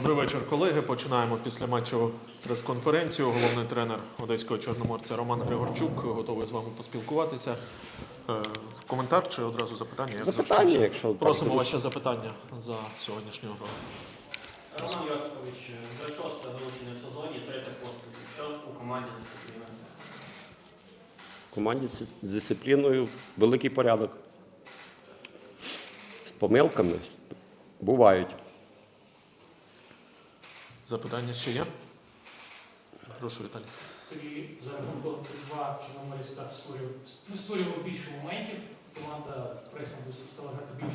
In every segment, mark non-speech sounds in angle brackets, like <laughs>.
Добрий вечір, колеги. Починаємо після матчу прес-конференцію. Головний тренер одеського чорноморця Роман Григорчук готовий з вами поспілкуватися. Е, Коментар чи одразу запитання? Як Запитання, зручніше? якщо просимо ваші запитання за сьогоднішнього. Роман Йосипович, вже шосте вилучення в сезоні, третя поспіль. Що у команді дисципліна? В команді з дисципліною великий порядок. З помилками бувають. Запитання ще є? Прошу, Віталій. При за рахунком 3-2 Чорноморець став створював, створював більше моментів. Команда пресом стала грати більш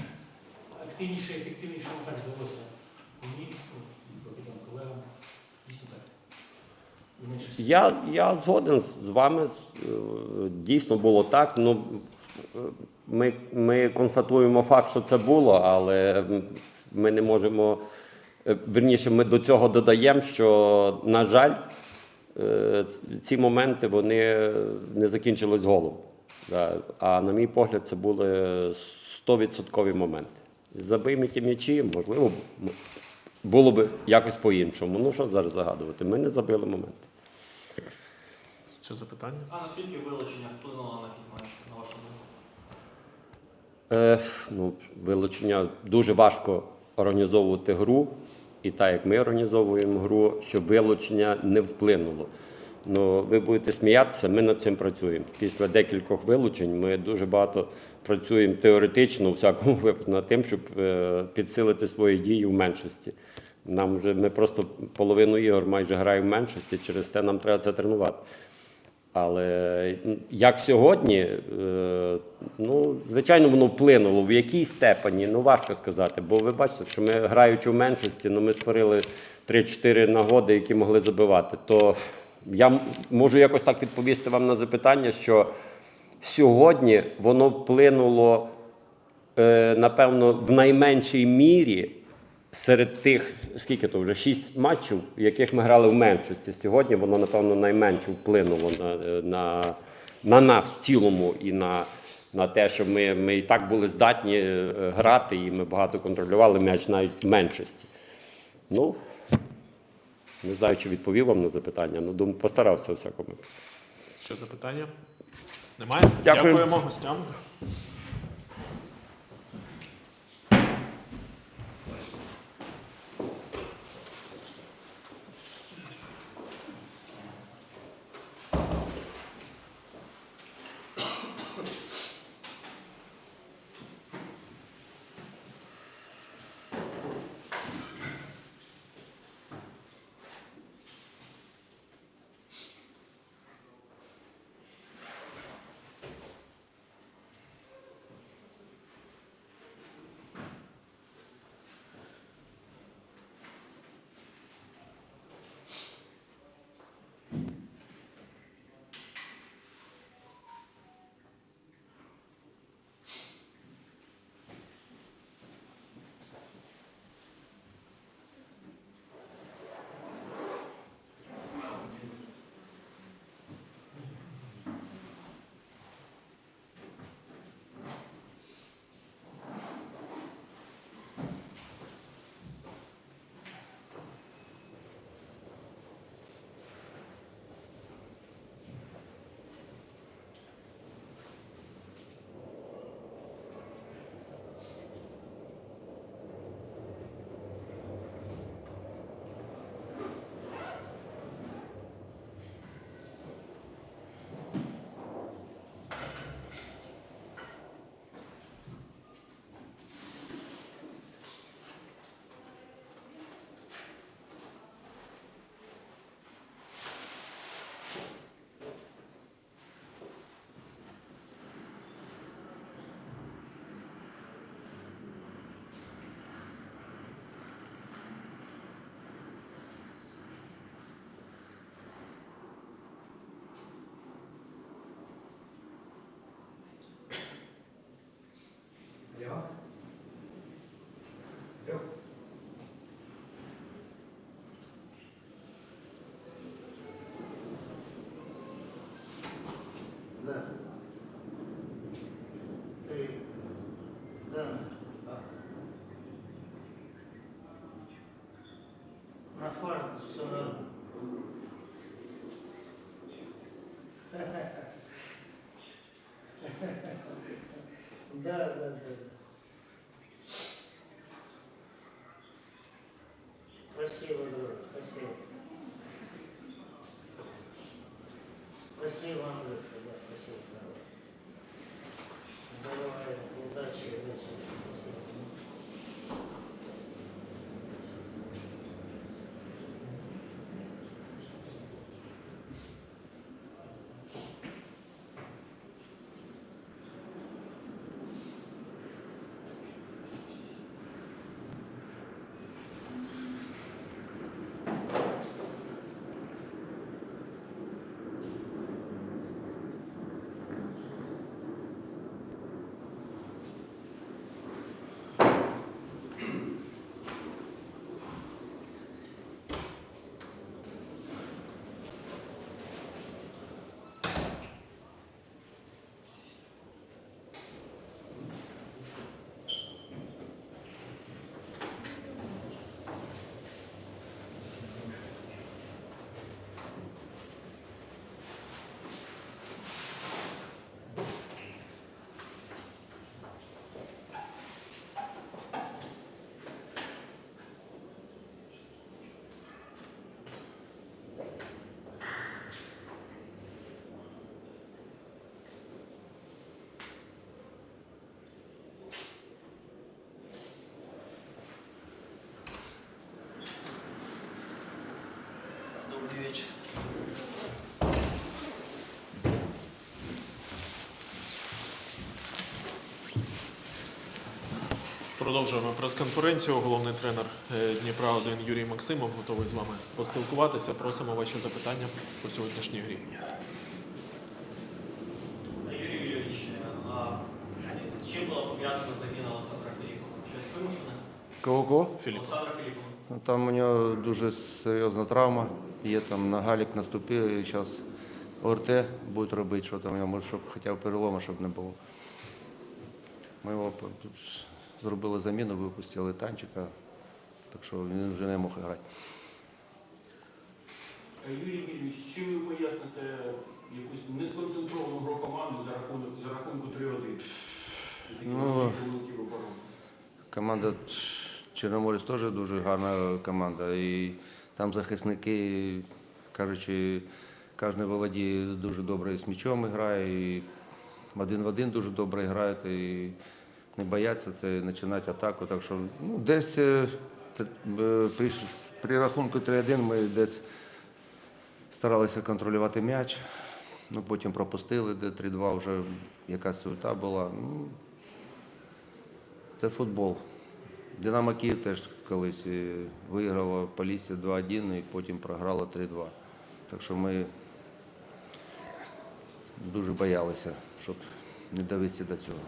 активніше, ефективніше, ну так здалося. Мені, от, колегам, дійсно так. Я, я згоден з з вами. е, Дійсно було так. Ну, е, ми, ми констатуємо факт, що це було, але ми не можемо. Е, Верніше, ми до цього додаємо, що, на жаль, е, ці моменти вони не закінчились голом. А на мій погляд, це були 100% моменти. Забиймо ті м'ячі, можливо, було б якось по-іншому. Ну що зараз загадувати? Ми не забили моменти. Ще запитання? А наскільки вилучення вплинуло на хід матчу, на вашу думку? Е, ну, вилучення дуже важко організовувати гру, і так як ми організовуємо гру, щоб вилучення не вплинуло. Ну, ви будете сміятися, ми над цим працюємо. Після декількох вилучень ми дуже багато працюємо теоретично, у всякому <laughs> випадку, над тим, щоб е, підсилити свої дії в меншості. Нам вже ми просто половину ігор майже граємо в меншості, через це нам треба це тренувати. Але як сьогодні, е, ну, звичайно, воно вплинуло. В якій степені, ну важко сказати. Бо ви бачите, що ми граючи в меншості, ну, ми створили 3-4 нагоди, які могли забивати. То я можу якось так відповісти вам на запитання, що сьогодні воно вплинуло, е, напевно, в найменшій мірі серед тих, скільки то вже шість матчів, в яких ми грали в меншості. Сьогодні воно, напевно, найменше вплинуло на, на, на нас в цілому і на, на те, що ми, ми і так були здатні е, грати, і ми багато контролювали м'яч навіть в меншості. Ну, не знаю, чи відповів вам на запитання, але думаю, постарався всякому. Що запитання? Немає? Дякую. Дякуємо гостям. Спасибо, друг, спасибо. Спасибо, Андрюша, да, спасибо. Вечір. Продовжуємо прес-конференцію. Головний тренер е, Дніпра 1 Юрій Максимов готовий з вами поспілкуватися. Просимо ваші запитання по сьогоднішній грі. Юрій Юрійович, а з чим була пов'язана заміна Олександра Філіпова? Щось вимушене? Кого-кого? Олександра Філіпова. Ну, Там у нього дуже серйозна травма. Є там на галік наступив і зараз ОРТ будуть робити, що там у нього, може, щоб хоча б перелому, щоб не було. Ми його зробили заміну, випустили танчика, так що він вже не мог грати. Юрій Вільович, чи ви поясните якусь несконцентровану гру команди за рахунок за рахунку 3-1? Ну. Команда Чорноморець теж дуже гарна команда. І там захисники, кажучи, кожен володіє дуже добре з м'ячом грає, і один в один дуже добре грають, і не бояться це починати атаку. Так що ну, десь е, е, при, при рахунку 3-1 ми десь старалися контролювати м'яч, ну, потім пропустили, де 3-2 вже якась суета була. Ну, це футбол. Динамо Київ теж колись е, виграла Полісся 2-1 і потім програла 3-2. Так що ми дуже боялися, щоб не довести до цього.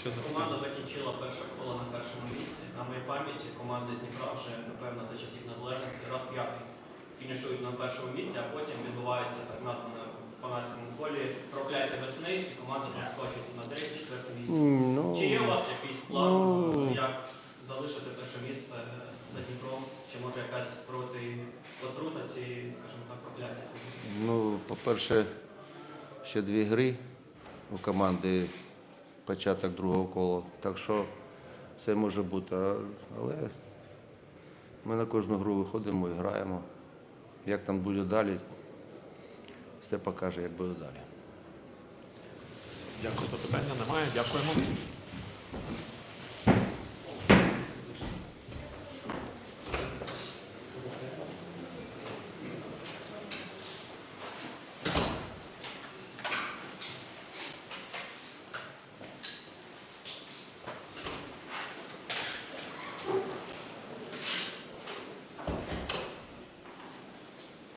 Ще запитання? Команда закінчила перше коло на першому місці. На моїй пам'яті команди з Дніпра вже, напевно, за часів незалежності раз п'ятий фінішують на першому місці, а потім відбувається так назване в фанатському колі прокляття весни, і команда там скочиться на третє, четверте місце. М, Ну, Чи є у вас якийсь план, ну. як залишити перше місце за Дніпром? Чи може якась проти отрута цієї, скажімо так, прокляття цього? ну, по-перше, ще дві гри у команди початок другого кола. Так що все може бути. Але ми на кожну гру виходимо і граємо. Як там буде далі, все покаже, як буде далі. Дякую за питання. Немає. Дякуємо.